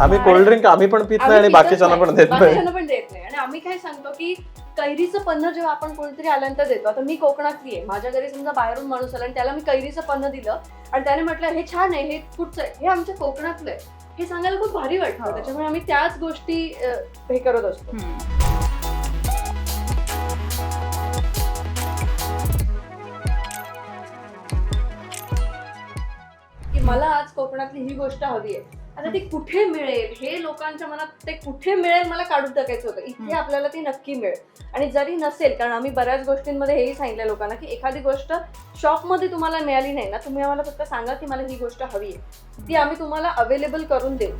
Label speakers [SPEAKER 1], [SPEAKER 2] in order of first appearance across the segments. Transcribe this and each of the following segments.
[SPEAKER 1] आम्ही
[SPEAKER 2] आणि-
[SPEAKER 1] कोल्ड्रिंक आम्ही पण पित नाही आणि बाकीच्यांना. पण देत नाही.
[SPEAKER 2] बाकीच्यांना पण देत नाही. आणि आम्ही काय सांगतो की कैरीचं पन्ह जेव्हा आपण कोणतरी आल्यानंतर देतो आता मी कोकणातली आहे माझ्या घरी समजा बाहेरून माणूस आला आणि त्याला मी कैरीचं पन्ह दिलं आणि त्याने म्हटलं हे छान आहे हे कुठचं आहे? हे आमच्या कोकणातलं आहे. हे सांगायला खूप भारी वाटतं.
[SPEAKER 3] हो.
[SPEAKER 2] त्याच्यामुळे आम्ही त्याच गोष्टी अं, हे करत असतो. की मला आज कोकणातली ही गोष्ट हवी आहे. आता ती कुठे मिळेल? हे लोकांच्या मनात ते कुठे मिळेल मला काढून टाकायचं होतं. इथे. आपल्याला ती नक्की मिळेल. आणि जरी नसेल कारण आम्ही बऱ्याच गोष्टींमध्ये हेही सांगितलं लोकांना की एखादी गोष्ट शॉपमध्ये तुम्हाला मिळाली नाही ना तुम्ही आम्हाला फक्त सांगा की मला ही गोष्ट हवी आहे. ती आम्ही तुम्हाला अवेलेबल करून देऊ.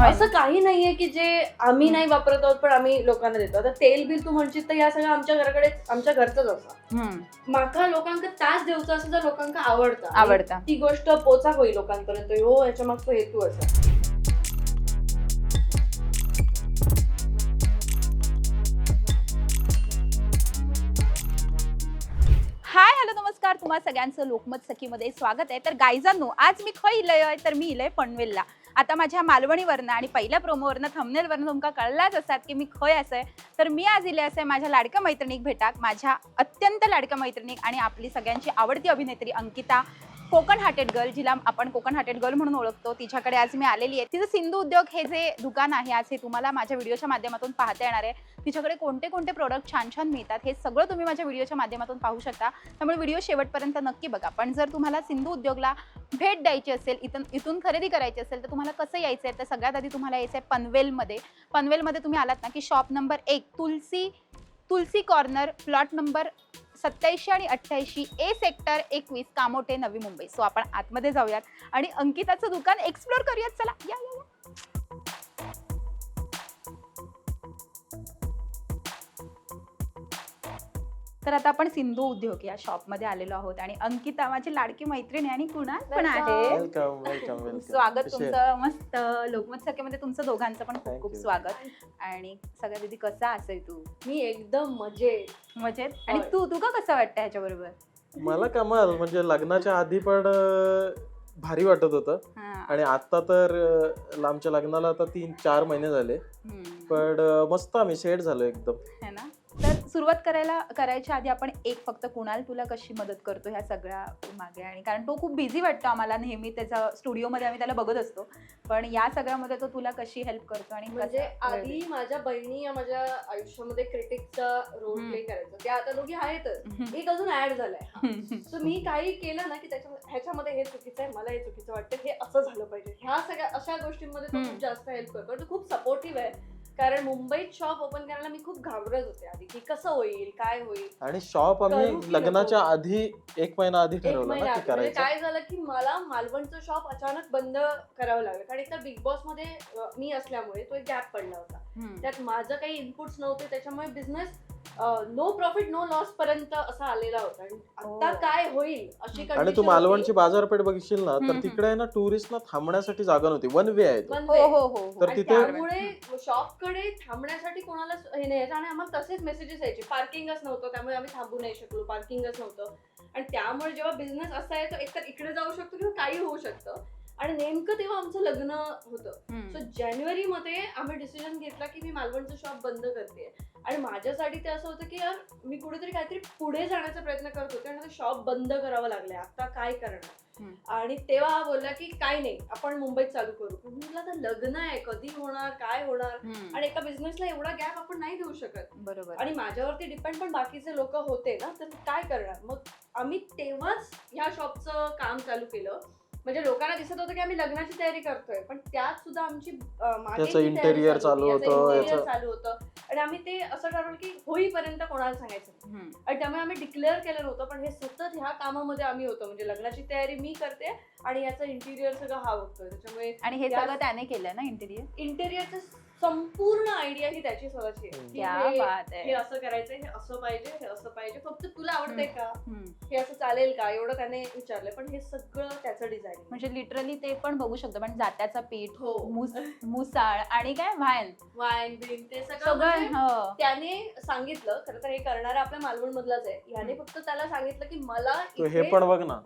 [SPEAKER 2] असं काही नाहीये की जे आम्ही नाही वापरत आहोत पण आम्ही लोकांना देतो. आता तेल बिल तू म्हणशील तर या सगळं आमच्या घराकडे आमच्या घरचंच असं
[SPEAKER 3] हम्म.
[SPEAKER 2] माका लोकांका तास देऊचा असं जर लोकांका आवडतं.
[SPEAKER 3] आवडतं.
[SPEAKER 2] ती गोष्ट पोचा होईल लोकांपर्यंत. हो याच्या मागचा हेतू असा.
[SPEAKER 3] हाय हॅलो नमस्कार. तुम्हा सगळ्यांचं लोकमत सखीमध्ये स्वागत आहे. तर गायजांनो आज मी खय इलय तर मी इलय पनवेलला. आता माझ्या मालवणीवरनं आणि पहिल्या प्रोमोवरनं थंबनेलवरनं तुमका कळलाच असतात की मी खय असं आहे तर मी आज इले असं माझ्या लाडक्या मैत्रिणीक भेटाक माझ्या अत्यंत लाडक्या मैत्रिणीक आणि आपली सगळ्यांची आवडती अभिनेत्री अंकिता. कोकण हार्टेड गर्ल जिला आपण कोकण हार्टेड गर्ल म्हणून ओळखतो तिच्याकडे आज मी आलेली आहे. तिचं सिंधू उद्योग हे जे दुकान आहे आज हे तुम्हाला माझ्या व्हिडिओच्या माध्यमातून पाहता येणार आहे. तिच्याकडे कोणते कोणते प्रोडक्ट छान छान मिळतात हे सगळं तुम्ही माझ्या व्हिडिओच्या माध्यमातून पाहू शकता. त्यामुळे व्हिडिओ शेवटपर्यंत नक्की बघा. पण जर तुम्हाला सिंधू उद्योगला भेट द्यायची असेल इथून इथून खरेदी करायची असेल तर तुम्हाला कसं यायचं आहे तर सगळ्यात आधी तुम्हाला यायचं आहे पनवेलमध्ये. पनवेलमध्ये तुम्ही आलात ना की शॉप नंबर एक Tulsi Tulsi corner plot number सत्याऐंशी आणि अठ्ठ्याऐंशी ए सेक्टर एकवीस कामोटे नवी मुंबई. सो आपण आतमध्ये जाऊयात. आणि अंकिताचं दुकान एक्सप्लोर करूयात. चला या या या. तर आता आपण सिंधू उद्योग या शॉपमध्ये आलेलो आहोत आणि अंकिता माझी लाडकी मैत्रीण आणि कुणाल पण आहे
[SPEAKER 1] वेलकम वेलकम वेलकम
[SPEAKER 3] स्वागत तुमचं मस्त. लोकमत सखेमध्ये तुमचं दोघांचं पण खूप
[SPEAKER 1] Thank
[SPEAKER 3] खूप
[SPEAKER 1] you.
[SPEAKER 3] स्वागत. आणि सगळ्या दिदी कसा असेल तू?
[SPEAKER 2] मी एकदम मजेत.
[SPEAKER 3] मजेत? आणि
[SPEAKER 2] होय.
[SPEAKER 3] तू तुका कसं वाटतं ह्याच्याबरोबर?
[SPEAKER 1] मला कमाल म्हणजे लग्नाच्या आधी पण अं, भारी वाटत होतं.
[SPEAKER 3] हा.
[SPEAKER 1] आणि आता तर अं, आमच्या लग्नाला आता तीन चार महिने झाले. पण अं, मस्त आम्ही सेट झालो एकदम.
[SPEAKER 3] है ना? सुरुवात करायला करायच्या आधी आपण एक फक्त कुणाल तुला कशी मदत करतो ह्या सगळ्या मागे आणि कारण तो खूप बिझी वाटतो आम्हाला नेहमी त्याचा स्टुडिओमध्ये आम्ही त्याला बघत असतो. पण या सगळ्यामध्ये तो तुला कशी हेल्प करतो आणि
[SPEAKER 2] म्हणजे आधी माझ्या बहिणी या माझ्या आयुष्यामध्ये क्रिटिकचा रोल. प्ले करायचा. त्या आता दोघी आहेतच.
[SPEAKER 3] देतो?
[SPEAKER 2] एक अजून ऍड झालाय. सो मी काही केलं ना की त्याच्या ह्याच्यामध्ये हे चुकीचं आहे मला हे चुकीचं वाटतं हे असं झालं पाहिजे. ह्या सगळ्या अशा गोष्टींमध्ये तो. खूप जास्त हेल्प करतो. तो खूप सपोर्टिव्ह आहे. कारण मुंबईत शॉप ओपन करायला मी खूप घाबरत होते आधी की कसं होईल काय होईल
[SPEAKER 1] आणि शॉप
[SPEAKER 2] करू की
[SPEAKER 1] आम्ही लग्नाच्या? आधी एक महिना आधी
[SPEAKER 2] एक
[SPEAKER 1] ठरवलं
[SPEAKER 2] महिना
[SPEAKER 1] ना की
[SPEAKER 2] आधी. म्हणजे
[SPEAKER 1] करायचं
[SPEAKER 2] काय झालं की मला मालवणचं शॉप अचानक बंद करावं लागलं कारण एकतर बिग बॉसमध्ये अं, मी असल्यामुळे तो एक गॅप पडला होता. त्यात माझं काही इनपुट्स नव्हते त्याच्यामुळे business no profit no loss पर्यंत असा आलेला होता आणि आता
[SPEAKER 3] हो.
[SPEAKER 2] काय होईल अशी
[SPEAKER 1] आणि तू मालवणची. बाजारपेठ बघशील ना तर. तिकडे आहे ना टुरिस्टना थांबण्यासाठी जागा नव्हती वन वे आहे
[SPEAKER 3] हो. हो.
[SPEAKER 1] तर तिथे-
[SPEAKER 2] त्यामुळे शॉपकडे थांबण्यासाठी कोणालाच हे नाही यायचं आणि आम्हाला तसेच मेसेजेस यायचे पार्किंगच नव्हतं त्यामुळे आम्ही थांबू नाही शकलो पार्किंगच नव्हतं आणि त्यामुळे जेव्हा बिझनेस असा आहे तो एकतर इकडे जाऊ शकतो किंवा काही होऊ शकतं आणि नेमकं तेव्हा आमचं लग्न होतं. सो जानेवारी मध्ये आम्ही डिसिजन घेतला की मी मालवणचं शॉप बंद करते. आणि माझ्यासाठी ते असं होतं की यार मी कुठेतरी काहीतरी पुढे जाण्याचा प्रयत्न करत होते आणि शॉप बंद करावं लागलंय. आता काय करणार. आणि तेव्हा हा बोलला की काय नाही आपण मुंबईत चालू करू. पण म्हटलं आता लग्न आहे कधी होणार काय होणार. आणि एका बिझनेसला एवढा गॅप आपण नाही देऊ शकत.
[SPEAKER 3] बरोबर.
[SPEAKER 2] आणि माझ्यावरती डिपेंड पण बाकीचे लोक होते ना तर काय करणार? मग आम्ही तेव्हाच ह्या शॉपचं काम चालू केलं. म्हणजे लोकांना दिसत होतं की आम्ही लग्नाची तयारी करतोय पण त्यात सुद्धा आमची अं, मागे
[SPEAKER 1] त्याचं
[SPEAKER 2] जी तयारी
[SPEAKER 1] interior चालू
[SPEAKER 2] होती,
[SPEAKER 1] होतं,
[SPEAKER 2] याचं interior
[SPEAKER 1] याचं-
[SPEAKER 2] चालू होतं आणि आम्ही ते असं ठरवलं की होईपर्यंत कोणाला सांगायचं नाही.
[SPEAKER 3] हम्म.
[SPEAKER 2] आणि त्यामुळे आम्ही डिक्लेअर केलं नव्हतं पण हे सतत ह्या कामामध्ये आम्ही होतो म्हणजे लग्नाची तयारी मी करते आणि याचं इंटिरियर सगळं हा बघतोय त्याच्यामुळे
[SPEAKER 3] आणि हे
[SPEAKER 2] या-
[SPEAKER 3] सगळं त्याने केलं ना इंटेरियर
[SPEAKER 2] इंटेरियरचं संपूर्ण आयडिया ही त्याची स्वतःची आहे.
[SPEAKER 1] हम्म.
[SPEAKER 2] की
[SPEAKER 3] क्या
[SPEAKER 2] हे-
[SPEAKER 3] बात
[SPEAKER 2] हे
[SPEAKER 3] आहे
[SPEAKER 2] असं करायचं हे असं पाहिजे हे असं पाहिजे. फक्त तुला आवडतंय का?
[SPEAKER 3] हम्म.
[SPEAKER 2] हे असं चालेल का? एवढं त्याने विचारलंय. पण हे सगळं त्याचं डिझाईन
[SPEAKER 3] म्हणजे लिटरली ते पण बघू शकतो. पण जात्याचा पीठ
[SPEAKER 2] हो.
[SPEAKER 3] मुस मुसाळ आणि काय? व्हायन
[SPEAKER 2] वाईन बिन ते सगळं
[SPEAKER 3] सगळं
[SPEAKER 2] म्हणजे
[SPEAKER 3] हो.
[SPEAKER 2] त्याने सांगितलं. खरं तर हे करणारा आपल्या मालवण मधलाच आहे. याने
[SPEAKER 3] हम्म.
[SPEAKER 2] फक्त त्याला सांगितलं की मला
[SPEAKER 1] तू हे
[SPEAKER 2] इथे-
[SPEAKER 1] पण बघ ना.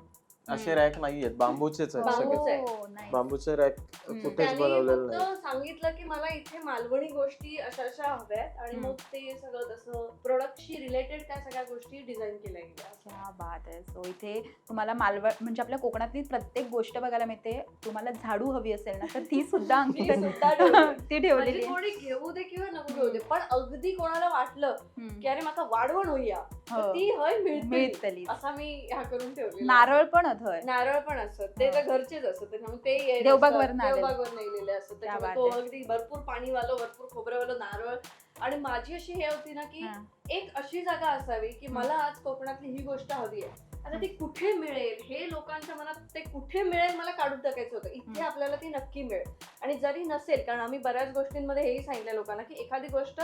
[SPEAKER 1] असे. रॅक नाहीयेत बांबूचेच आहेत
[SPEAKER 2] बांबू.
[SPEAKER 1] सगळे
[SPEAKER 2] बांबूच आहे.
[SPEAKER 3] हो, nice.
[SPEAKER 1] बांबूचे रॅक. कुठेच
[SPEAKER 2] त्याने
[SPEAKER 1] बनवलेले नाही
[SPEAKER 2] फक्त सांगितलं की मला इथे मालवणी गोष्टी अशा अशा हव्यात आणि
[SPEAKER 3] हम्म.
[SPEAKER 2] मग ते सगळं तसं प्रोडक्टशी रिलेटेड त्या सगळ्या गोष्टी डिझाईन केल्या गेल्या
[SPEAKER 3] क्या बात आहे सो इथे तुम्हाला मालवण म्हणजे आपल्या कोकणातली प्रत्येक गोष्ट बघायला मिळते तुम्हाला झाडू हवी असेल ना तर ती सुद्धा
[SPEAKER 2] ती
[SPEAKER 3] अंकित
[SPEAKER 2] सुद्धा ठेवली.
[SPEAKER 3] ती
[SPEAKER 2] म्हणजे
[SPEAKER 3] ठेवलेली आहे.
[SPEAKER 2] कोणी घेऊ दे किंवा नको घेऊ दे पण अगदी कोणाला वाटलं
[SPEAKER 3] हम्म.
[SPEAKER 2] की अरे माका वाढवण होईया तर
[SPEAKER 3] हो.
[SPEAKER 2] ती हय मिळते
[SPEAKER 3] मिळतली
[SPEAKER 2] असा मी करून ठेवली
[SPEAKER 3] नारळ पण हय
[SPEAKER 2] नारळ पण असत ते
[SPEAKER 3] हा.
[SPEAKER 2] तर घरचेच असत त्याच्यामुळे ते.
[SPEAKER 3] आलेले.
[SPEAKER 2] देवबागवरनं नेलेले असत त्याच्यामुळे तो. अगदी भरपूर पाणी वालं भरपूर खोबरं नारळ आणि माझी अशी हे होती ना की. एक अशी जागा असावी की मला आज कोकणातली ही गोष्ट हवी आहे आता ती कुठे मिळेल? हे लोकांच्या मनात ते कुठे मिळेल मला काढून टाकायचं होतं. इथे. आपल्याला ती नक्की मिळेल. आणि जरी नसेल कारण आम्ही बऱ्याच गोष्टींमध्ये हेही सांगितलं लोकांना की एखादी गोष्ट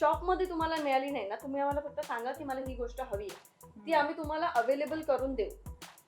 [SPEAKER 2] शॉपमध्ये तुम्हाला मिळाली नाही ना तुम्ही आम्हाला फक्त सांगा की मला ही गोष्ट हवी आहे. ती आम्ही तुम्हाला अवेलेबल करून देऊ.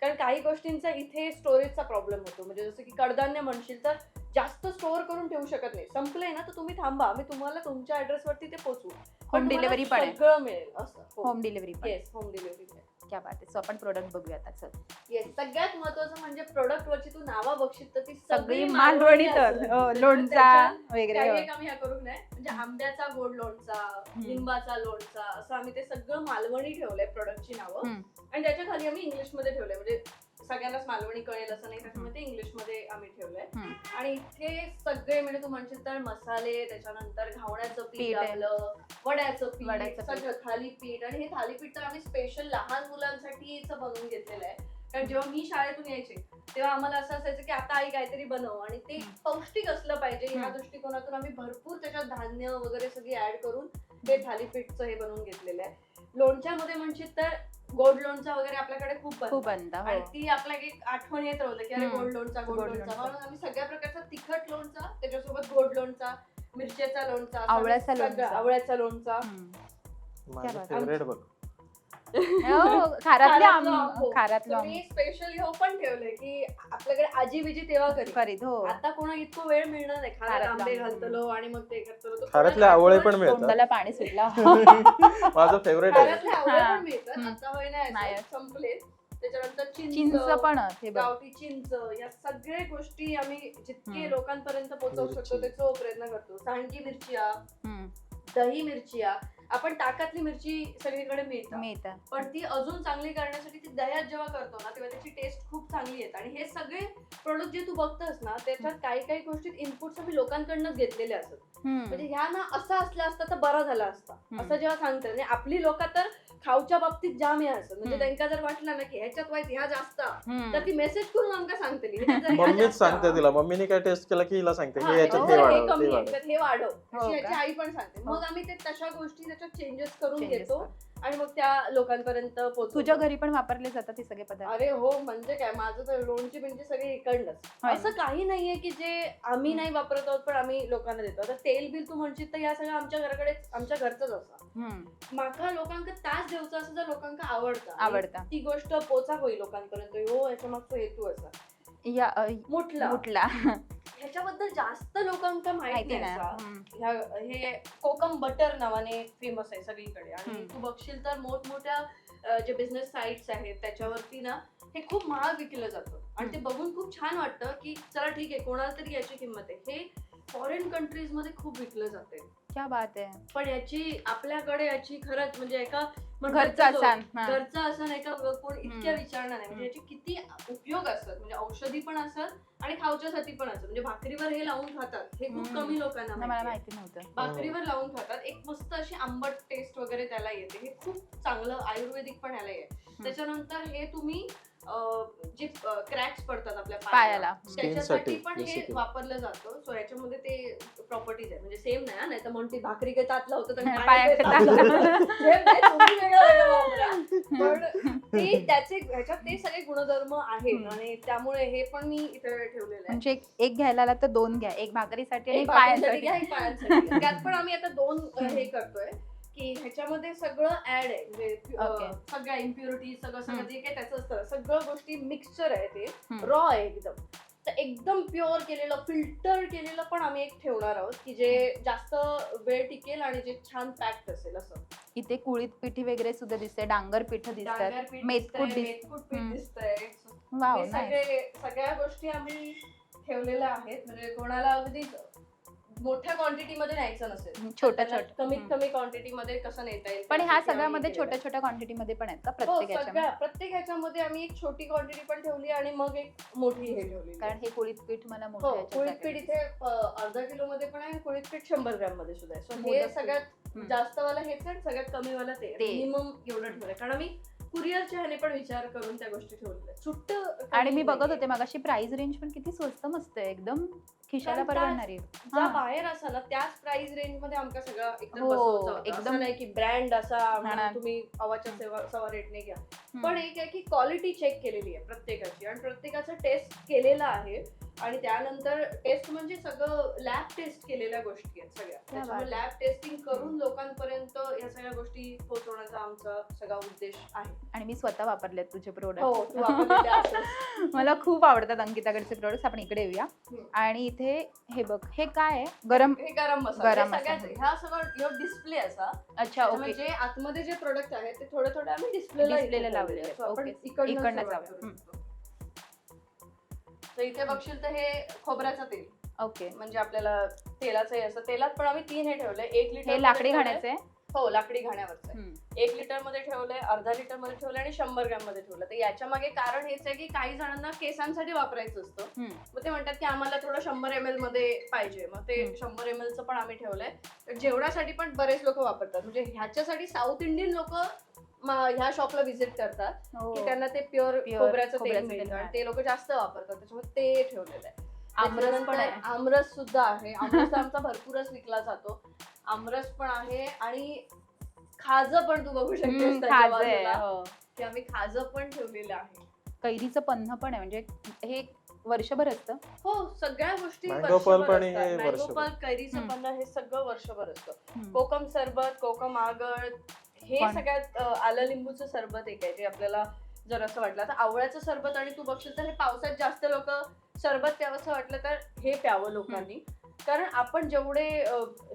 [SPEAKER 2] कारण काही गोष्टींचा इथे स्टोरेजचा प्रॉब्लेम होतो. म्हणजे जसं की कडधान्य म्हणशील तर जास्त स्टोअर करून ठेवू शकत नाही. संपलंय ना तर तुम्ही थांबा. आम्ही तुम्हाला तुमच्या ऍड्रेसवरती ते
[SPEAKER 3] Home
[SPEAKER 2] तुम्हाला
[SPEAKER 3] delivery पण आहे.
[SPEAKER 2] सगळं मिळेल. असं.
[SPEAKER 3] होम डिलिव्हरी पण.
[SPEAKER 2] येस होम डिलिव्हरी
[SPEAKER 3] क्या बात आहे. सो आपण प्रोडक्ट बघूया आता. चल.
[SPEAKER 2] येस सगळ्यात महत्वाचं म्हणजे प्रोडक्ट वरची तू नावा बघशील तर ती
[SPEAKER 3] सगळी मालवणी तर.
[SPEAKER 2] असेल.
[SPEAKER 3] हो,
[SPEAKER 2] त्याच्यात
[SPEAKER 3] लोणचा वगैरे
[SPEAKER 2] काही
[SPEAKER 3] हो.
[SPEAKER 2] एक आम्ही ह्या करू नये. म्हणजे आंब्याचा गोड लोणचा लिंबाचा लोणचा असं आम्ही ते सगळं मालवणी ठेवलंय प्रोडक्टची नावं.
[SPEAKER 3] हम्म.
[SPEAKER 2] आणि त्याच्याखाली आम्ही इंग्लिशमध्ये ठेवलंय. म्हणजे सगळ्यांनाच मालवणी कळेल असं नाही त्याच्यामुळे ते इंग्लिशमध्ये आम्ही ठेवलंय
[SPEAKER 3] हम्म.
[SPEAKER 2] आणि इथे सगळे म्हणजे तू म्हणशील तर मसाले त्याच्यानंतर घावण्याचं पीठ
[SPEAKER 3] पीठ आहे.
[SPEAKER 2] आपलं वड्याचं पीठ
[SPEAKER 3] वड्याचं पीठ.
[SPEAKER 2] सगळं थालीपीठ आणि हे थालीपीठ तर आम्ही स्पेशल लहान मुलांसाठीच बनवून घेतलेलं आहे कारण जेव्हा मी शाळेतून यायचे तेव्हा आम्हाला असं असायचं की आता आई काहीतरी बनव आणि ते
[SPEAKER 3] हम्म.
[SPEAKER 2] पौष्टिक असलं पाहिजे
[SPEAKER 3] हम्म.
[SPEAKER 2] दृष्टिकोनातून आम्ही भरपूर त्याच्यात धान्य वगैरे सगळी ऍड करून ते थालीपीठचं हे बनवून घेतलेलं आहे लोणच्यामध्ये म्हणशील तर गोड लोणचा वगैरे आपल्याकडे खूप बनतो
[SPEAKER 3] खूप बनता
[SPEAKER 2] आणि
[SPEAKER 3] हो
[SPEAKER 2] ती आपल्या एक आठवण येत राहतं की अरे
[SPEAKER 3] हम्म.
[SPEAKER 2] गोड लोणचा गोड
[SPEAKER 3] गोड
[SPEAKER 2] लोणचा
[SPEAKER 3] लोणचा.
[SPEAKER 2] म्हणून आम्ही सगळ्या प्रकारचा तिखट लोणचा त्याच्यासोबत गोड लोणचा मिरच्याचा लोणचा
[SPEAKER 3] आवळ्याचा
[SPEAKER 2] सगळं-
[SPEAKER 3] लोणचा.
[SPEAKER 2] आवळ्याचा लोणचा
[SPEAKER 3] हम्म.
[SPEAKER 1] माझं
[SPEAKER 3] बात.
[SPEAKER 1] फेवरेट बघ
[SPEAKER 3] हो खारातले आम. खारातलं आम
[SPEAKER 2] स्पेशली हो पण ठेवलंय की आपल्याकडे आजी बिजी तेव्हा करी
[SPEAKER 3] करीत हो
[SPEAKER 2] आता कोणा इतकं वेळ मिळणार नाही खाण्यात
[SPEAKER 3] खारातलं
[SPEAKER 2] आंबे
[SPEAKER 3] आंबे.
[SPEAKER 2] घालतलो आणि मग ते करतलो कोणाला
[SPEAKER 1] आवळे पण मिळतात
[SPEAKER 3] तोंडाला पाणी सुटलं
[SPEAKER 1] माझं फेवरेट आहे
[SPEAKER 2] आवळे
[SPEAKER 3] हा.
[SPEAKER 2] पण मिळतात
[SPEAKER 3] हम्म.
[SPEAKER 2] आता होय नाही संपले त्याच्यानंतर
[SPEAKER 3] चिंच
[SPEAKER 2] चिंच
[SPEAKER 3] पण हे बघ
[SPEAKER 2] गावठी चिंच या सगळ्या गोष्टी आम्ही जितके
[SPEAKER 3] हम्म.
[SPEAKER 2] लोकांपर्यंत पोहोचवू शकतो
[SPEAKER 1] मिरची.
[SPEAKER 2] त्याचा प्रयत्न करतो सांडगी मिरचिया
[SPEAKER 3] हम्म.
[SPEAKER 2] दही मिरचिया आपण ताकातली मिरची सगळीकडे मिळतात
[SPEAKER 3] मिळतं.
[SPEAKER 2] पण ती अजून चांगली करण्यासाठी ती दह्यात जेव्हा करतो ना तेव्हा त्याची टेस्ट खूप चांगली येते. आणि हे सगळे प्रोडक्ट जे तू बघतोस ना त्याच्यात काही काही गोष्टीत इनपुट्स आम्ही लोकांकडनंच घेतलेले असतात.
[SPEAKER 3] हम्म.
[SPEAKER 2] म्हणजे ह्या ना असं असलं असतं तर बरं झालं असतं.
[SPEAKER 3] हम्म.
[SPEAKER 2] असं जेव्हा सांगतात. म्हणजे आपली लोक तर खाऊच्या बाबतीत जाम हे असत म्हणजे
[SPEAKER 3] हम्म.
[SPEAKER 2] त्यांना जर वाटलं ना की ह्याच्यात वाईट ह्या जास्त. तर ती मेसेज करून आमका सांगतली ह्याच्यात जर ह्या
[SPEAKER 1] मम्मीच
[SPEAKER 2] जास्त
[SPEAKER 1] सांगते तिला मम्मीने काय टेस्ट केला की हिला सांगते
[SPEAKER 2] हा,
[SPEAKER 1] हे याच्यात
[SPEAKER 2] ह्याच्यात
[SPEAKER 1] हे
[SPEAKER 2] हे
[SPEAKER 1] वाढव
[SPEAKER 2] कमी
[SPEAKER 1] ते
[SPEAKER 2] आहे,
[SPEAKER 1] वाढव
[SPEAKER 2] ह्याच्यात हे वाढव
[SPEAKER 3] हो
[SPEAKER 2] अशी
[SPEAKER 3] का?
[SPEAKER 2] याची आई पण सांगते मग
[SPEAKER 3] हो.
[SPEAKER 2] आम्ही ते तशा गोष्टी त्याच्यात चेंजेस करून
[SPEAKER 3] Changes
[SPEAKER 2] घेतो. आणि मग त्या लोकांपर्यंत
[SPEAKER 3] तुझ्या घरी पण वापरले जातात हे सगळे पदार्थ.
[SPEAKER 2] अरे हो म्हणजे काय? माझं तर लोणची बिंची सगळी इकडनंच
[SPEAKER 3] होय.
[SPEAKER 2] असं काही नाहीये की जे आम्ही. नाही वापरत आहोत पण आम्ही लोकांना देतो. आता तेल बिल तू म्हणशील तर या सगळं आमच्या घराकडे आमच्या घरचंच असा
[SPEAKER 3] हम्म.
[SPEAKER 2] माका लोकांका तास देवचं असं जर लोकांका आवडतं
[SPEAKER 3] आवडतं.
[SPEAKER 2] ती गोष्ट पोचा होईल लोकांपर्यंत हो याच्या मागचा हेतू असा.
[SPEAKER 3] या अ,
[SPEAKER 2] मुठला.
[SPEAKER 3] मुठला.
[SPEAKER 2] ह्याच्याबद्दल जास्त लोकांका माहिती नाही.
[SPEAKER 3] हम्म.
[SPEAKER 2] ह्या हे कोकम बटर नावाने फेमस आहे सगळीकडे. आणि
[SPEAKER 3] हम्म.
[SPEAKER 2] तू बघशील तर मोठमोठ्या अ, जे बिझनेस साईट्स आहेत त्याच्यावरती ना हे खूप महाग विकलं जातं. आणि ते बघून खूप छान वाटतं की चला ठीक आहे कोणाला तरी याची किंमत आहे. हे फॉरेन कंट्रीजमध्ये खूप विकलं जाते.
[SPEAKER 3] क्या बात आहे.
[SPEAKER 2] पण याची आपल्याकडे याची खरंच म्हणजे एका
[SPEAKER 3] घरचा असान हा.
[SPEAKER 2] घरचा असं नाही का कोण इतक्या
[SPEAKER 3] हम्म.
[SPEAKER 2] विचारणार नाही म्हणजे. याचे किती उपयोग असतात म्हणजे औषधी पण असतात आणि खावच्यासाठी पण असतात म्हणजे भाकरीवर हे लावून खातात हे खूप
[SPEAKER 3] हम्म.
[SPEAKER 2] कमी लोकांना
[SPEAKER 3] मला
[SPEAKER 2] माहिती आहे.
[SPEAKER 3] माहिती नव्हतं
[SPEAKER 2] भाकरीवर लावून खातात एक मस्त अशी आंबट टेस्ट वगैरे त्याला येते हे खूप चांगलं आयुर्वेदिक पण याला आहे त्याच्यानंतर हे तुम्ही जे क्रॅक्स पडतात आपल्या
[SPEAKER 3] पायाला.
[SPEAKER 2] त्याच्यासाठी पण हे. वापरलं जातं सो याच्यामध्ये ते प्रॉपर्टीज आहे म्हणजे सेम नाही नाही तर म्हणते भाकरी काही
[SPEAKER 3] पायात
[SPEAKER 2] पण ते त्याचे ह्याच्यात ते सगळे गुणधर्म आहेत. आणि त्यामुळे हे पण मी इथे ठेवलेलं आहे
[SPEAKER 3] म्हणजे एक- घ्यायला आला तर दोन घ्या एक भाकरीसाठी आणि पायासाठी
[SPEAKER 2] घ्या, एक पायांसाठी. त्यात पण आम्ही आता दोन. हे करतोय की ह्याच्यामध्ये सगळं ऍड आहे म्हणजे अ. सगळ्या इम्प्युरिटी सगळं सगळं. जे काही त्याचं असतं सगळं गोष्टी मिक्सचर आहे ते
[SPEAKER 3] हम्म.
[SPEAKER 2] रॉ आहे एकदम तर एकदम प्युअर केलेलं फिल्टर केलेलं पण आम्ही एक ठेवणार आहोत की जे जास्त वेळ टिकेल आणि जे छान पॅक्ड असेल असं
[SPEAKER 3] इथे कुळीत पिठी वगैरे सुद्धा दिसते डांगर पीठ
[SPEAKER 2] डांगर
[SPEAKER 3] दिसतात
[SPEAKER 2] पीठ दिसतंय,
[SPEAKER 3] दिस-
[SPEAKER 2] मेथकूट पीठ
[SPEAKER 3] हम्म.
[SPEAKER 2] दिसतंय
[SPEAKER 3] वाव
[SPEAKER 2] हे सगळे सगळ्या गोष्टी आम्ही ठेवलेल्या आहेत म्हणजे कोणाला अगदी मोठ्या क्वांटिटी मध्ये न्यायचं नसेल
[SPEAKER 3] छोट्या छोट्या
[SPEAKER 2] कमीत. कमी क्वांटिटी मध्ये कसं नेता येईल
[SPEAKER 3] पण ह्या
[SPEAKER 2] त्यासाठी आम्ही
[SPEAKER 3] सगळ्यामध्ये
[SPEAKER 2] केलेलं
[SPEAKER 3] छोट्या छोट्या क्वांटिटी मध्ये पण आहेत का
[SPEAKER 2] आहे. हो,
[SPEAKER 3] प्रत्येक
[SPEAKER 2] सगळ्या प्रत्येक ह्याच्यामध्ये आम्ही एक छोटी क्वांटिटी पण ठेवली आणि मग एक मोठी हे ठेवली
[SPEAKER 3] कारण हे कुळीत पीठ मला
[SPEAKER 2] हो
[SPEAKER 3] मोठं
[SPEAKER 2] कुळीत
[SPEAKER 3] याच्यात
[SPEAKER 2] पीठ इथे अ, अर्धा किलो मध्ये पण आहे आणि कुळीत पीठ शंभर ग्रॅममध्ये सुद्धा आहे हे
[SPEAKER 3] मोदक.
[SPEAKER 2] सगळ्यात
[SPEAKER 3] हम्म.
[SPEAKER 2] जास्त वाला हेच आहे आणि सगळ्यात कमी वाला ते
[SPEAKER 3] ते.
[SPEAKER 2] मिनिमम एवढं ठेवलंय कारण आम्ही कुरिअरच्या ह्याने पण विचार करून त्या गोष्टी ठेवलेल्या सुट्ट
[SPEAKER 3] आणि मी बघत होते मगाशी प्राइस रेंज पण किती स्वस्त मस्त आहे एकदम खिशाला परवडणारी
[SPEAKER 2] ज्या. बाहेर असा ना त्याच प्राइस रेंजमध्ये आमका सगळं एकदम
[SPEAKER 3] हो. एकदम-
[SPEAKER 2] असं नाही की ब्रँड असा म्हणून
[SPEAKER 3] ना.
[SPEAKER 2] तुम्ही अवाच्या सेवा सवा रेटने घ्या. पण एक आहे की क्वालिटी चेक केलेली आहे प्रत्येकाची आणि प्रत्येकाचं टेस्ट केलेला आहे आणि त्यानंतर टेस्ट म्हणजे सगळं लॅब टेस्ट केलेल्या गोष्टी आहेत सगळ्या त्याच्यामुळे
[SPEAKER 3] बात
[SPEAKER 2] लॅब टेस्टिंग करून लोकांपर्यंत या सगळ्या गोष्टी पोहोचवण्याचा आमचा सगळा उद्देश आहे
[SPEAKER 3] आणि मी स्वतः वापरलेत तुझे प्रोडक्ट
[SPEAKER 2] हो तू असेल.
[SPEAKER 3] मला खूप आवडतात अंकिताकडचे प्रोडक्ट्स आपण इकडे येऊया
[SPEAKER 2] हम्म.
[SPEAKER 3] आणि इथे हे बघ हे काय आहे गरम
[SPEAKER 2] हे गरम मसाला
[SPEAKER 3] गरम
[SPEAKER 2] हे सगळ्याच
[SPEAKER 3] मसाला.
[SPEAKER 2] ह्या सगळं डिस्प्ले असा
[SPEAKER 3] अच्छा ओके
[SPEAKER 2] जे आतमध्ये जे प्रोडक्ट आहेत ते थोडे थोडे आम्ही डिस्प्लेला
[SPEAKER 3] Displayला लावलेले आहेत.
[SPEAKER 2] आपण
[SPEAKER 3] Okay.
[SPEAKER 2] इकडनं
[SPEAKER 3] इकडनं
[SPEAKER 2] सुरुवात
[SPEAKER 3] जाऊया.
[SPEAKER 2] करू शकतो. तर इथे बघशील तर हे खोबऱ्याचं तेल
[SPEAKER 3] ओके
[SPEAKER 2] म्हणजे आपल्याला तेलाचं हे असं तेलात पण आम्ही तीन हे ठेवले एक लिटर
[SPEAKER 3] हे लाकडी घाण्याचे आहे?
[SPEAKER 2] हो लाकडी घाण्यावरचं. एक लिटरमध्ये ठेवलंय अर्धा लिटरमध्ये ठेवलंय आणि शंभर ग्रॅममध्ये ठेवलं तर याच्या मागे कारण हेच आहे की काही जणांना केसांसाठी वापरायचं असतं. मग ते म्हणतात की आम्हाला थोडं शंभर एम एलमध्ये पाहिजे. मग ते. शंभर एम चं पण आम्ही ठेवलंय. तर जेवणासाठी पण बरेच लोक वापरतात. म्हणजे ह्याच्यासाठी साऊथ इंडियन लोक ह्या शॉपला व्हिजिट करतात
[SPEAKER 3] हो.
[SPEAKER 2] की त्यांना ते प्युअर खोबऱ्याचं तेल मिळतं आणि. ते लोक जास्त वापरतात. त्याच्यामुळे ते ठेवलेलं आहे.
[SPEAKER 3] आमरस पण
[SPEAKER 2] आमरस सुद्धा आहे. आमरस आमचा भरपूरच विकला जातो. आमरस पण आहे आणि खाज पण तू बघू शकतेस
[SPEAKER 3] हम्म,
[SPEAKER 2] त्याच्या
[SPEAKER 3] खाज आहे
[SPEAKER 2] बाजूला,
[SPEAKER 3] हो.
[SPEAKER 2] की आम्ही खाज पण ठेवलेलं आहे
[SPEAKER 3] कैरीचं पन्ह पण आहे म्हणजे हे वर्षभर असतं
[SPEAKER 2] हो सगळ्या गोष्टी
[SPEAKER 1] Mango
[SPEAKER 2] वर्षभर असतात.
[SPEAKER 1] हे वर्षभर.
[SPEAKER 2] कैरीचं
[SPEAKER 3] हम्म.
[SPEAKER 2] पन्ना हे सगळं वर्षभर असतं. कोकम सरबत कोकम आगळ हे
[SPEAKER 3] पण-
[SPEAKER 2] सगळ्यात अं, आलं लिंबूचं सरबत एक आहे जे आपल्याला जर असं वाटलं तर आवळ्याचं सरबत आणि तू बघशील तर हे पावसात जास्त लोक सरबत प्यावंसं वाटलं तर हे प्यावं लोकांनी कारण आपण जेवढे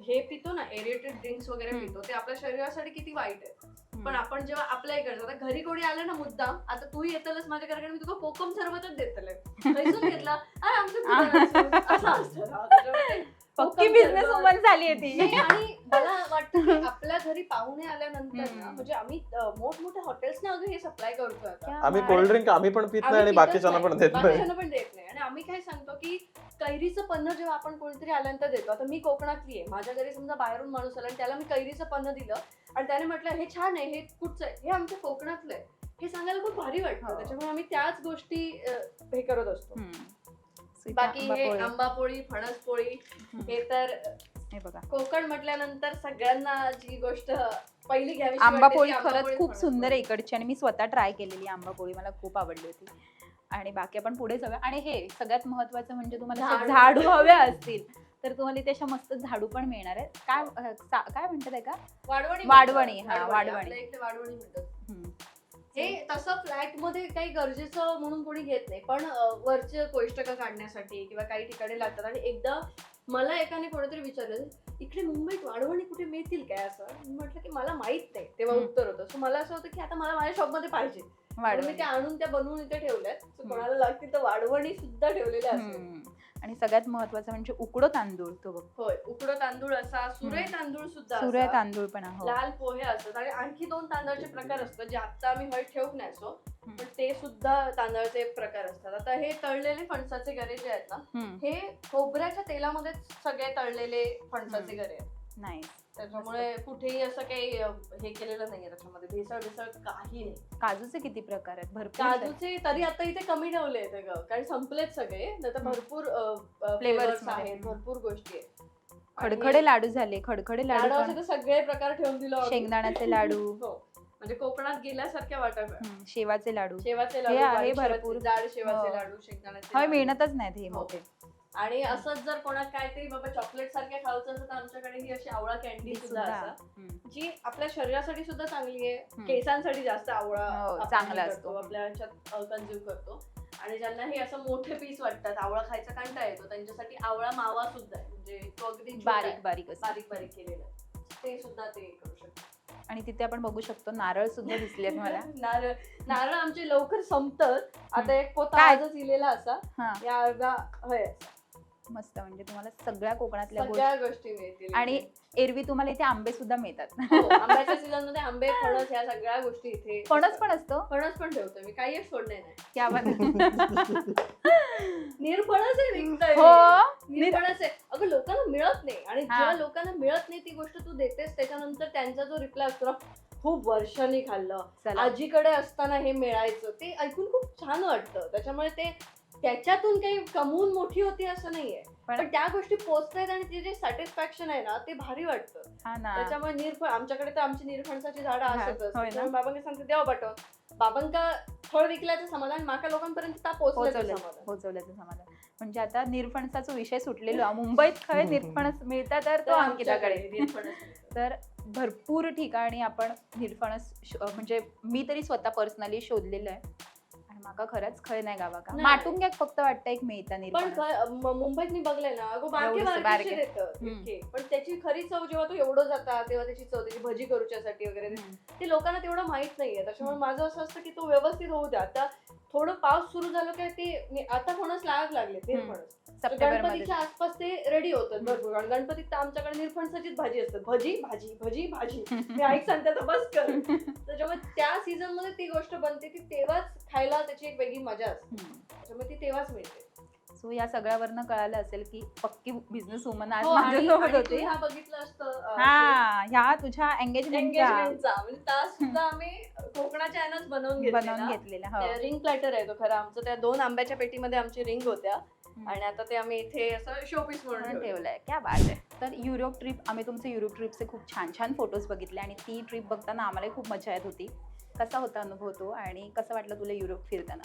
[SPEAKER 2] हे पितो ना एरिएटेड ड्रिंक्स वगैरे. पितो ते आपल्या शरीरासाठी किती वाईट आहे. पण आपण जेव्हा अप्लाय करतो आता घरी कोणी आलं ना मुद्दाम आता तू येतलच माझ्या घराकडे मी तुला कोकम सरबतच खैसून घेतला अरे आमचं. असं असतं
[SPEAKER 3] पक्की बिझनेस वुमन झाली ती.
[SPEAKER 2] नाही, आणि मला वाटतं की आपल्या घरी पाहुणे आल्यानंतर ना. म्हणजे आम्ही मोठमोठ्या हॉटेल्स ना अगं हे सप्लाय करतोय आता.
[SPEAKER 3] क्या
[SPEAKER 1] आम्ही. कोल्ड ड्रिंक आम्ही पण पित नाही आणि बाकीच्यांना
[SPEAKER 2] नाही.
[SPEAKER 1] पण देत नाही.
[SPEAKER 2] पण देत नाही. आणि आम्ही काय सांगतो की कैरीचं पन्न जेव्हा आपण कोणीतरी आल्यानंतर देतो आता मी कोकणातली आहे. माझ्या घरी समजा बाहेरून माणूस आला आणि त्याला मी कैरीचं पन्न दिलं आणि त्याने म्हटलं हे छान आहे हे कुठचं आहे? हे आमच्या कोकणातलं आहे. हे सांगायला खूप भारी वाटतं.
[SPEAKER 3] हो.
[SPEAKER 2] त्याच्यामुळे आम्ही त्याच गोष्टी हे करत असतो. बाकी हे. आंबा पोळी फणस पोळी. हे तर
[SPEAKER 3] हे बघा
[SPEAKER 2] कोकण म्हटल्यानंतर सगळ्यांना जी गोष्ट पहिली घ्यावी
[SPEAKER 3] आंबा पोळी खरंच खूप सुंदर आहे इकडची आणि मी स्वतः ट्राय केलेली आंबा पोळी मला खूप आवडली होती आणि बाकी आपण पुढे जाऊया आणि हे सगळ्यात महत्वाचं म्हणजे तुम्हाला
[SPEAKER 2] झाडू.
[SPEAKER 3] हवे असतील तर तुम्हाला इथे अशा मस्त झाडू पण मिळणार आहेत काय काय म्हणतात आहे का
[SPEAKER 2] वाढवणी
[SPEAKER 3] वाढवणी. हा, वाढवणी.
[SPEAKER 2] वाढवणी म्हणतात. हे तसं फ्लॅटमध्ये काही गरजेचं म्हणून कोणी घेत नाही. पण वरचे कोष्टक काढण्यासाठी किंवा काही ठिकाणी लागतात. आणि एकदा मला एकाने कोणीतरी विचारलं इकडे मुंबईत वाढवणी कुठे मिळतील काय असं? म्हटलं की मला माहीत नाही. तेव्हा. उत्तर होतं. सो मला असं होतं की आता मला माझ्या शॉपमध्ये पाहिजे मी त्या आणून त्या बनवून इथे ठेवल्यात. कोणाला लागतील तर वाढवणी सुद्धा ठेवलेल्या असतात.
[SPEAKER 3] आणि सगळ्यात महत्वाचं म्हणजे उकडो तांदूळ तो बघ
[SPEAKER 2] होय उकडं तांदूळ असा सुरे. तांदूळ सुद्धा असा.
[SPEAKER 3] तांदूळ पण आहे, हो
[SPEAKER 2] लाल पोहे असतात आणि आणखी दोन तांदळाचे प्रकार असतात जे आता आम्ही हळद ठेवून न्यायचो
[SPEAKER 3] हम्म.
[SPEAKER 2] पण ते सुद्धा तांदळाचे प्रकार असतात आता हे तळलेले फणसाचे गरे जे आहेत ना
[SPEAKER 3] हम्म.
[SPEAKER 2] हे खोबऱ्याच्या तेलामध्ये सगळे तळलेले फणसाचे गरे आहेत
[SPEAKER 3] नाही
[SPEAKER 2] त्याच्यामुळे कुठेही असं काही हे केलेलं नाहीये त्याच्यामध्ये भेसळ भेसळ काही नाही
[SPEAKER 3] काजूचे किती प्रकार आहेत भरपूर.
[SPEAKER 2] काजूचे तरी आता इथे कमी ठेवले आहेत ग कारण संपलेत सगळे तर. भरपूर फ्लेवर्स. आहेत भरपूर गोष्टी आहेत
[SPEAKER 3] खडखडे लाडू झाले खडखडे लाडू.
[SPEAKER 2] तर सगळे प्रकार ठेवून दिलो.
[SPEAKER 3] शेंगदाण्याचे लाडू
[SPEAKER 2] हो म्हणजे कोकणात गेल्यासारख्या वाटत
[SPEAKER 3] शेवाचे लाडू
[SPEAKER 2] शेवाचे लाडू
[SPEAKER 3] भरपूर.
[SPEAKER 2] जाड शेवाचे
[SPEAKER 3] हो.
[SPEAKER 2] लाडू शेंगदाण्याचे.
[SPEAKER 3] मिळतच नाहीत हे
[SPEAKER 2] हो.
[SPEAKER 3] मोठे
[SPEAKER 2] आणि असंच जर कोणात काहीतरी बाबा चॉकलेट सारख्या खायचं असेल तर आमच्याकडे ही अशी आवळा कॅन्डी सुद्धा
[SPEAKER 3] हम्म.
[SPEAKER 2] जी आपल्या शरीरासाठी सुद्धा चांगली आहे. केसांसाठी जास्त आवळा
[SPEAKER 3] हो, चांगला असतो.
[SPEAKER 2] आपल्या ह्याच्यात कन्झ्युम करतो. आणि ज्यांना हे असं मोठे पीस वाटतात आवळा खायचा कंटाळा येतो त्यांच्यासाठी आवळा मावा सुद्धा आहे. म्हणजे तो अगदी
[SPEAKER 3] बारीक बारीक असं
[SPEAKER 2] बारीक बारीक केलेला आहे. ते सुद्धा ते करू शकतो
[SPEAKER 3] आणि तिथे आपण बघू शकतो नारळ सुद्धा दिसले मला.
[SPEAKER 2] नारळ नारळ आमचे लवकर संपतात. आता एक पोता
[SPEAKER 3] काय?
[SPEAKER 2] आजच इलेला असा. या अर्धा होय.
[SPEAKER 3] मस्त म्हणजे तुम्हाला सगळ्या कोकणातल्या गोष्टी
[SPEAKER 2] सगळ्या गोष्टी मिळतील.
[SPEAKER 3] आणि. एरवी तुम्हाला इथे आंबे सुद्धा मिळतात.
[SPEAKER 2] हो, आंब्याच्या सीझनमध्ये आंबे फणस ह्या सगळ्या गोष्टी इथे
[SPEAKER 3] फणस पण असतो.
[SPEAKER 2] फणस पण ठेवतोय मी काही एक सोडले नाही.
[SPEAKER 3] क्या बात
[SPEAKER 2] निरफणस आहे विकतोय
[SPEAKER 3] हो
[SPEAKER 2] निरफणस आहे. अगं लोकांना मिळत नाही. आणि
[SPEAKER 3] हा.
[SPEAKER 2] जेव्हा लोकांना मिळत नाही ती गोष्ट तू देतेस त्याच्यानंतर त्यांचा जो रिप्लाय असतो ना खूप वर्षांनी खाल्लं.
[SPEAKER 3] चला.
[SPEAKER 2] आजीकडे असताना हे मिळायचं. ते ऐकून खूप छान वाटतं. त्याच्यामुळे ते त्याच्यातून काही कमवून मोठी होती असं नाहीये.
[SPEAKER 3] पण-
[SPEAKER 2] पण त्या गोष्टी पोचतायत आणि ते जे सॅटिस्फॅक्शन आहे ना ते भारी वाटतं.
[SPEAKER 3] हा ना.
[SPEAKER 2] त्याच्यामुळे निरफळ आमच्याकडे तर आमची निरफणसाची झाडं
[SPEAKER 3] हा,
[SPEAKER 2] असतच.
[SPEAKER 3] होय ना?
[SPEAKER 2] त्याच्यामुळे बाबांनी सांगते देवा पाठव बाबांका फळ विकल्याचं समाधान माका लोकांपर्यंत ता पोहोचल्याचं
[SPEAKER 3] पोहोचवलं
[SPEAKER 2] समाधान.
[SPEAKER 3] पोहोचवल्याचं समाधान. म्हणजे आता निरफणसाचा विषय सुटलेला मुंबईत खय निरफणस मिळतात तर तो
[SPEAKER 2] आमच्याकडे निरफणस.
[SPEAKER 3] तर भरपूर ठिकाणी आपण निरफणस श- म्हणजे मी तरी स्वतः पर्सनली शोधलेलं आहे. माका खरंच खय नाही गावा का
[SPEAKER 2] नाही.
[SPEAKER 3] फक्त वाटतं एक मिळता
[SPEAKER 2] पण क- म- मुंबईत मी बघलंय ना अगो बारके
[SPEAKER 3] एवढंसं बारके.
[SPEAKER 2] देतं
[SPEAKER 3] हम्म.
[SPEAKER 2] इतके. पण त्याची खरी चव जेव्हा तो एवढं जाता तेव्हा त्याची चव त्याची भजी करूच्यासाठी वगैरे. ते लोकांना तेवढं माहीत नाहीये त्याच्यामुळे माझं असं असतं की तो व्यवस्थित होऊ द्या आता थोडं पाऊस सुरू झालं काय ते मी- आता होणंच लाग लागले ते
[SPEAKER 3] हम्म.
[SPEAKER 2] फणस
[SPEAKER 3] सप्टेंबरमध्ये
[SPEAKER 2] गणपतीच्या आसपास ते रेडी होतात भरपूर. आणि गणपतीत तर आमच्याकडे निरफणसाचीच भाजी असतात. भजी भाजी भजी भाजी. मी आई सांगते तर बस कर. त्याच्यामुळे त्या सीझनमध्ये ती गोष्ट बनते ती तेव्हाच खायला त्याची एक वेगळी मजा असते. त्याच्यामुळे ती तेव्हाच मिळते.
[SPEAKER 3] सो या सगळ्यावरनं कळालं असेल की पक्की बिझनेस वुमन आज
[SPEAKER 2] हो, आणि-
[SPEAKER 3] माझ्यासोबत
[SPEAKER 2] आणि तू
[SPEAKER 3] होती.
[SPEAKER 2] ह्या बघितलं असतं अं,
[SPEAKER 3] हा ह्या तुझ्या एंगेजमेंटच्या
[SPEAKER 2] एंगेजमेंटचा म्हणजे तास सुद्धा आम्ही कोकणाच्या यानंच बनवून
[SPEAKER 3] बनवून
[SPEAKER 2] घेतलेला.
[SPEAKER 3] हो.
[SPEAKER 2] रिंग प्लॅटर आहे तो खरा आमचं. त्या दोन आंब्याच्या पेटीमध्ये आमची रिंग होत्या. आणि आता ते आम्ही इथे असं शोपीस म्हणून ठेवलंय.
[SPEAKER 3] क्या बात आहे. तर युरोप ट्रिप आम्ही तुमचे युरोप ट्रिपचे खूप छान छान फोटोज बघितले आणि ती ट्रिप बघताना आम्हालाही खूप मजा येत होती. कसा होता अनुभव तो आणि कसं वाटलं तुला युरोप फिरताना?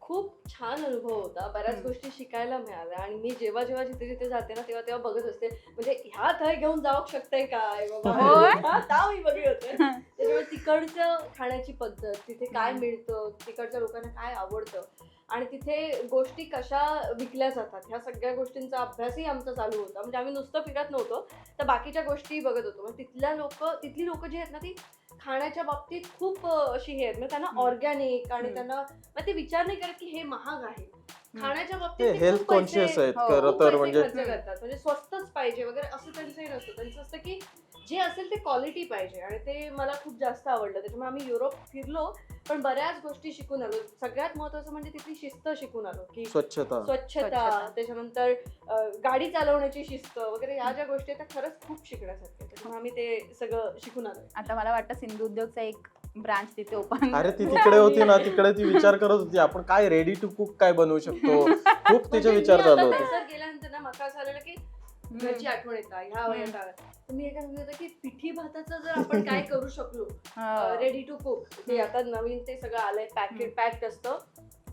[SPEAKER 2] खूप छान अनुभव होता. बऱ्याच. गोष्टी शिकायला मिळाल्या आणि मी जेव्हा जेव्हा जिथे जिथे जाते ना तेव्हा तेव्हा बघत असते. म्हणजे ह्या थय घेऊन जाऊ शकते काय? बाबा
[SPEAKER 3] होय?
[SPEAKER 2] हा, ता मी बघत होते. त्याच्यामुळे तिकडचं खाण्याची पद्धत तिथे काय. मिळतं तिकडच्या लोकांना काय आवडतं आणि तिथे गोष्टी कशा विकल्या जातात ह्या सगळ्या गोष्टींचा अभ्यासही आमचा चालू होता. म्हणजे आम्ही नुसतं फिरत नव्हतो तर बाकीच्या गोष्टी बघत होतो. म्हणजे तिथल्या लोक तिथली लोक जी आहेत ना ती खाण्याच्या बाबतीत खूप अशी हे आहेत. म्हणजे त्यांना. ऑर्गॅनिक आणि. त्यांना मग ते विचार नाही करत की हे महाग आहे. खाण्याच्या बाबतीत
[SPEAKER 1] हेल्थ कॉन्शियस आहेत
[SPEAKER 3] हो,
[SPEAKER 1] खरं तर म्हणजे
[SPEAKER 2] म्हणजे स्वस्तच पाहिजे वगैरे असं त्यांचंही नसतं. त्यांचं असतं की जे असेल ते क्वालिटी पाहिजे आणि ते मला खूप जास्त आवडलं. त्याच्यामुळे आम्ही युरोप फिरलो पण बऱ्याच गोष्टी शिकून आलो. सगळ्यात महत्वाचं म्हणजे तिथली शिस्त शिकून आलो की
[SPEAKER 1] स्वच्छता.
[SPEAKER 2] स्वच्छता. त्याच्यानंतर गाडी चालवण्याची शिस्त वगैरे ह्या ज्या गोष्टी आहेत त्या खरंच खूप शिकण्यासारख्या. त्याच्यामुळे आम्ही ते सगळं शिकून आलो.
[SPEAKER 3] आता मला वाटतं सिंधू उद्योगचा एक ब्रांच तिथे ओपन
[SPEAKER 1] अरे ती तिकडे होती ना तिकडे ती विचार करत होती. आपण काय रेडी टू कुक काय बनवू शकतो? खूप तिचे
[SPEAKER 2] म्हणजे
[SPEAKER 1] विचार
[SPEAKER 2] मी
[SPEAKER 1] चालू होते.
[SPEAKER 2] गेल्यानंतर ना मला असं आलेलं की घरची आठवण येतात ह्या वयात तर मी एका सांगितलं होतं की पिठी भाताचं जर आपण काय करू शकलो रेडी टू कुक ते आता नवीन ते सगळं आलंय पॅकेट पॅक्ड असतं.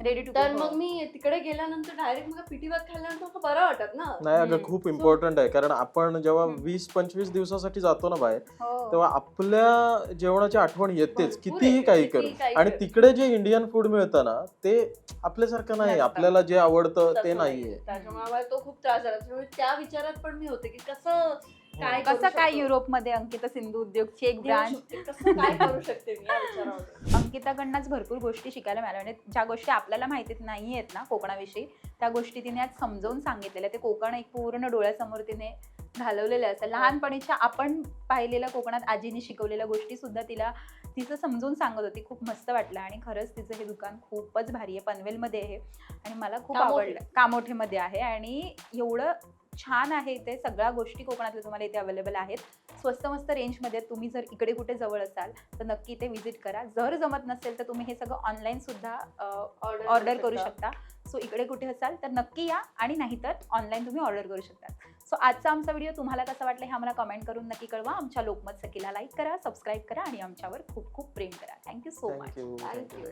[SPEAKER 3] रेडी टू
[SPEAKER 2] तर मग मी तिकडे गेल्यानंतर डायरेक्ट मग पिठी भात खाल्ल्यानंतर मला बरं वाटत ना
[SPEAKER 1] नाही अगं. खूप इम्पॉर्टंट आहे कारण आपण जेव्हा. वीस पंचवीस दिवसासाठी जातो ना बाहेर
[SPEAKER 3] हो.
[SPEAKER 1] तेव्हा आपल्या जेवणाची आठवण येतेच कितीही काही करू आणि. तिकडे जे इंडियन फूड मिळतं ना ते आपल्यासारखं नाही. आपल्याला जे आवडतं ते
[SPEAKER 2] नाही.
[SPEAKER 1] नाहीये
[SPEAKER 2] त्याच्यामुळे तो खूप त्रास झाला त्या विचारात पण मी होते की कसं काय करू
[SPEAKER 3] कसं काय? युरोपमध्ये अंकिता सिंधू उद्योगची एक ब्रांच
[SPEAKER 2] कसं काय करू शकते मी या
[SPEAKER 3] अंकिताकडनंच भरपूर गोष्टी शिकायला मिळाल्या. म्हणजे ज्या गोष्टी आपल्याला माहितीत नाही आहेत ना कोकणाविषयी त्या गोष्टी तिने आज समजावून सांगितलेल्या ते कोकण एक पूर्ण डोळ्यासमोर तिने घालवलेलं असं लहानपणीच्या आपण पाहिलेल्या कोकणात आजीने शिकवलेल्या गोष्टी सुद्धा तिला तिचं समजून सांगत होती. खूप मस्त वाटलं आणि खरंच तिचं हे दुकान खूपच भारी आहे. पनवेलमध्ये आहे. आणि मला खूप
[SPEAKER 2] कामोठे.
[SPEAKER 3] आवडलं. कामोठेमध्ये आहे. आणि एवढं छान आहे इथे. सगळ्या गोष्टी कोकणातल्या तुम्हाला इथे अवेलेबल आहेत. स्वस्त मस्त रेंजमध्ये तुम्ही जर इकडे कुठे जवळ असाल तर नक्की इथे व्हिजिट करा. जर जमत नसेल तर तुम्ही हे सगळं ऑनलाईन सुद्धा ऑर्डर करू शकता. सो इकडे कुठे असाल तर नक्की या आणि नाहीतर ऑनलाईन तुम्ही ऑर्डर करू शकता. सो आजचा आमचा व्हिडिओ तुम्हाला कसा वाटला हे आम्हाला कमेंट करून नक्की कळवा. आमच्या लोकमत सखीला लाईक करा सबस्क्राईब करा आणि आमच्यावर खूप खूप प्रेम करा. Thank you so much
[SPEAKER 2] thank you